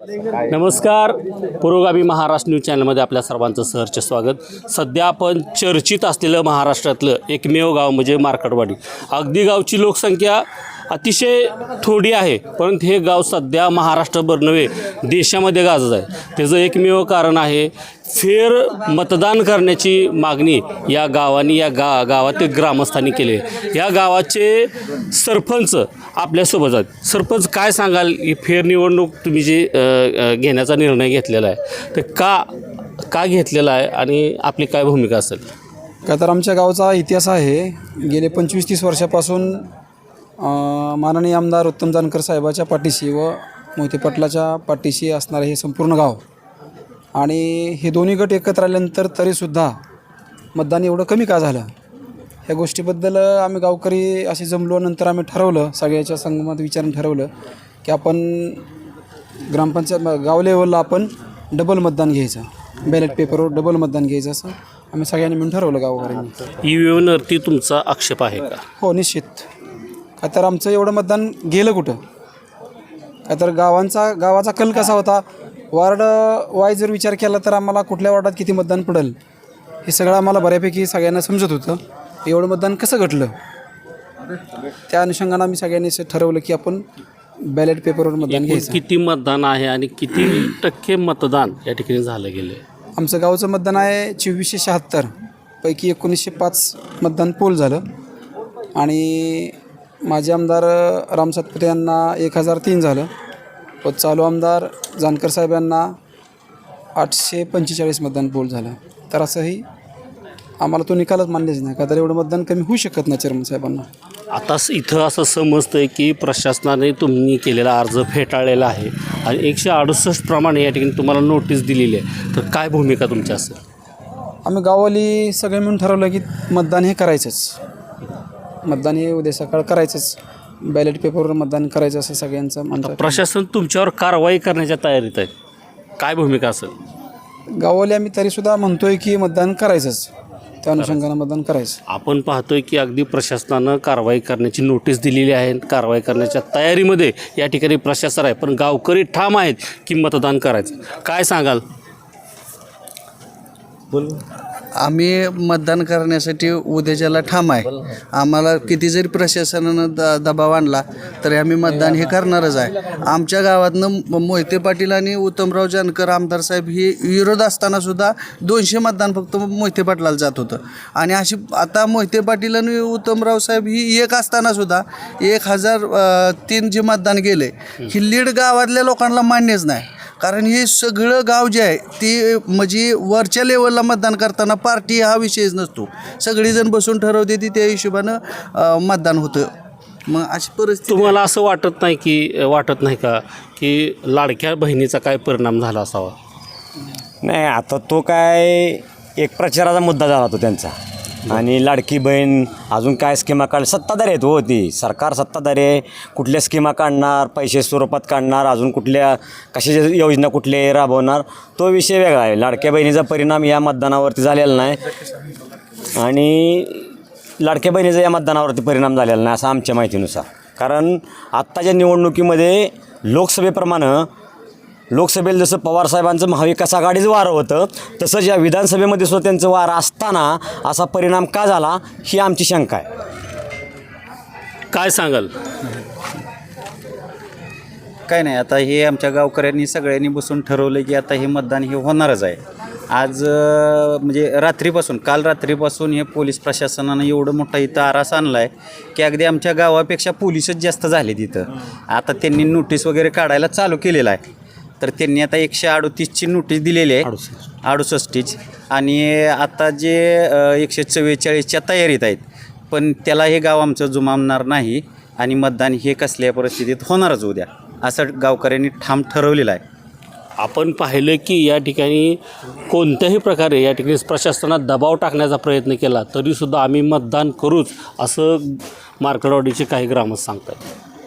नमस्कार. पुरोगामी महाराष्ट्र न्यूज चॅनलमध्ये आपल्या सर्वांचं सहर्ष स्वागत. सध्या आपण चर्चित असलेलं महाराष्ट्रातलं एकमेव गाव म्हणजे मार्कडवाडी अगदी गावची लोकसंख्या अतिशय थोडी आहे परंतु हे गाव सध्या महाराष्ट्रभर नव्हे देशामध्ये गाजत आहे. त्याचं एकमेव कारण आहे फेर मतदान करण्याची मागणी या गावाने या गा गावातील ग्रामस्थांनी केली आहे. या गावाचे सरपंच आपल्यासोबत आहेत. सरपंच काय सांगाल? ही फेर निवडणूक तुम्ही जे घेण्याचा निर्णय घेतलेला आहे. तर का का घेतलेला आहे आणि आपली काय भूमिका असेल? का तर आमच्या गावचा इतिहास आहे. गेले पंचवीस तीस वर्षापासून माननीय आमदार उत्तम जानकर साहेबाच्या पाठीशी व मोहिते पाटलाच्या पाठीशी असणारे हे संपूर्ण गाव. आणि हे दोन्ही गट एकत्र आल्यानंतर तरीसुद्धा मतदान एवढं कमी का झालं? ह्या गोष्टीबद्दल आम्ही गावकरी असे जमलो नंतर आम्ही ठरवलं सगळ्याच्या संगमात विचारून ठरवलं की आपण ग्रामपंचायत गाव लेवलला आपण डबल मतदान घ्यायचं. बॅलेट पेपरवर डबल मतदान घ्यायचं असं आम्ही सगळ्यांनी मिळून ठरवलं गावकऱ्यांनी. ई व्ही एमवरती तुमचा आक्षेप आहे का? हो निश्चित. का तर आमचं एवढं मतदान गेलं कुठं? का तर गावांचा गावाचा कल कसा होता? वार्ड वाईज जर विचार केला तर आम्हाला कुठल्या वॉर्डात किती मतदान पडेल? हे सगळं आम्हाला बऱ्यापैकी सगळ्यांना समजत होतं. एवढं मतदान कसं घटलं? त्या अनुषंगानं आम्ही सगळ्यांनी असं ठरवलं की आपण बॅलेट पेपरवर मतदान एकूण घ्यायचं. किती मतदान आहे आणि किती टक्के मतदान या ठिकाणी झालं गेलं? आमचं गावचं मतदान आहे चोवीसशे शहात्तर. पैकी एकोणीसशे पाच मतदान पोल झालं. आणि माजी आमदार राम सातपुते यांना एक हजार तीन झालं. व चालू आमदार जानकर साहेब यांना आठशे पंचेचाळीस मतदान पोल झालं. तर असंही आम्हाला तो निकालच मान्यच नाही का? तर एवढं मतदान कमी होऊ शकत नाही चेअरमन साहेबांना. आता स- इथं असं समजतं की प्रशासनाने तुम्ही केलेला अर्ज फेटाळलेला आहे. आणि एकशे अडुसष्ट प्रमाणे या ठिकाणी तुम्हाला नोटीस दिलेली आहे. तर काय भूमिका तुमची असेल आम्ही गाववाली सगळे मिळून ठरवलं की मतदान हे करायचंच. मतदान हे उद्या सकाळ करायचंच. बॅलेट पेपरवर मतदान करायचं असं सगळ्यांचं म्हणतात. प्रशासन तुमच्यावर कारवाई करण्याच्या तयारीत आहे. काय भूमिका असेल? गाववाले आम्ही तरीसुद्धा म्हणतोय की मतदान करायचंच. त्या अनुषंगानं मतदान करायचं. आपण पाहतोय की अगदी प्रशासनानं कारवाई करण्याची नोटीस दिलेली आहे. कारवाई करण्याच्या तयारीमध्ये या ठिकाणी प्रशासन आहे पण गावकरी ठाम आहेत की मतदान करायचं? काय सांगाल? आम्ही मतदान करण्यासाठी उद्याच्याला ठाम आहे. आम्हाला किती जरी प्रशासनानं द दबाव आणला तरी आम्ही मतदान हे करणारच आहे. आमच्या गावातनं म- मोहिते पाटील आणि उत्तमराव जानकर आमदार साहेब ही विरोध असताना सुद्धा दोनशे मतदान फक्त मोहिते पाटलाला जात होतं. आणि अशी आता मोहिते पाटील आणि उत्तमराव साहेब ही एक असताना सुद्धा एक हजार तीन जे मतदान गेले ही लीड गावातल्या लोकांना मान्यच नाही. कारण हे सगळं गाव जे आहे ते म्हणजे वरच्या लेवलला मतदान करताना पार्टी हा विषयच नसतो. सगळीजण बसून ठरवते ती त्या हिशोबानं मतदान होतं. मग अशी परिस्थिती तुम्हाला असं वाटत नाही की वाटत नाही का की लाडक्या बहिणीचा काय परिणाम झाला असावा? नाही आता तो काय एक प्रचाराचा मुद्दा झाला तो त्यांचा. आणि लाडकी बहीण अजून काय स्कीमा काढ सत्ताधारी आहेत हो ती. सरकार सत्ताधारी आहे. कुठल्या स्कीमा काढणार पैसे स्वरूपात काढणार अजून कुठल्या कशाच्या योजना कुठल्या राबवणार तो विषय वेगळा आहे. लाडक्या बहिणीचा परिणाम या मतदानावरती झालेला नाही. आणि लाडक्या बहिणीचा या मतदानावरती परिणाम झालेला नाही असं आमच्या माहितीनुसार. कारण आत्ताच्या निवडणुकीमध्ये लोकसभेप्रमाणे लोकसभेला जसं पवारसाहेबांचं महाविकास आघाडीचं वारं होतं तसंच या विधानसभेमध्ये सुद्धा त्यांचं वारं असताना असा परिणाम का झाला ही आमची शंका आहे. काय सांगाल? काय नाही आता हे आमच्या गावकऱ्यांनी सगळ्यांनी बसून ठरवलं की आता हे मतदान हे होणारच आहे. आज अं, म्हणजे रात्रीपासून काल रात्रीपासून हे पोलीस प्रशासनानं एवढं मोठा इथं आरास आणला आहे की अगदी आमच्या गावापेक्षा पोलीसच जास्त झाले तिथं आता त्यांनी नोटीस वगैरे काढायला चालू केलेलं आहे. तर त्यांनी आता एकशे अडोतीसची नोटीस दिलेली आहे. अडुसष्टीच. आणि आता जे एकशे चव्वेचाळीसच्या तयारीत आहेत पण त्याला हे गाव आमचं जुमावणार नाही आणि मतदान हे कसल्या परिस्थितीत होणारच उद्या असं गावकऱ्यांनी ठाम ठरवलेलं आहे. आपण पाहिलं की या ठिकाणी कोणत्याही प्रकारे या ठिकाणी प्रशासनात दबाव टाकण्याचा प्रयत्न केला तरीसुद्धा आम्ही मतदान करूच असं मार्कडवाडीचे काही ग्रामस्थ सांगतात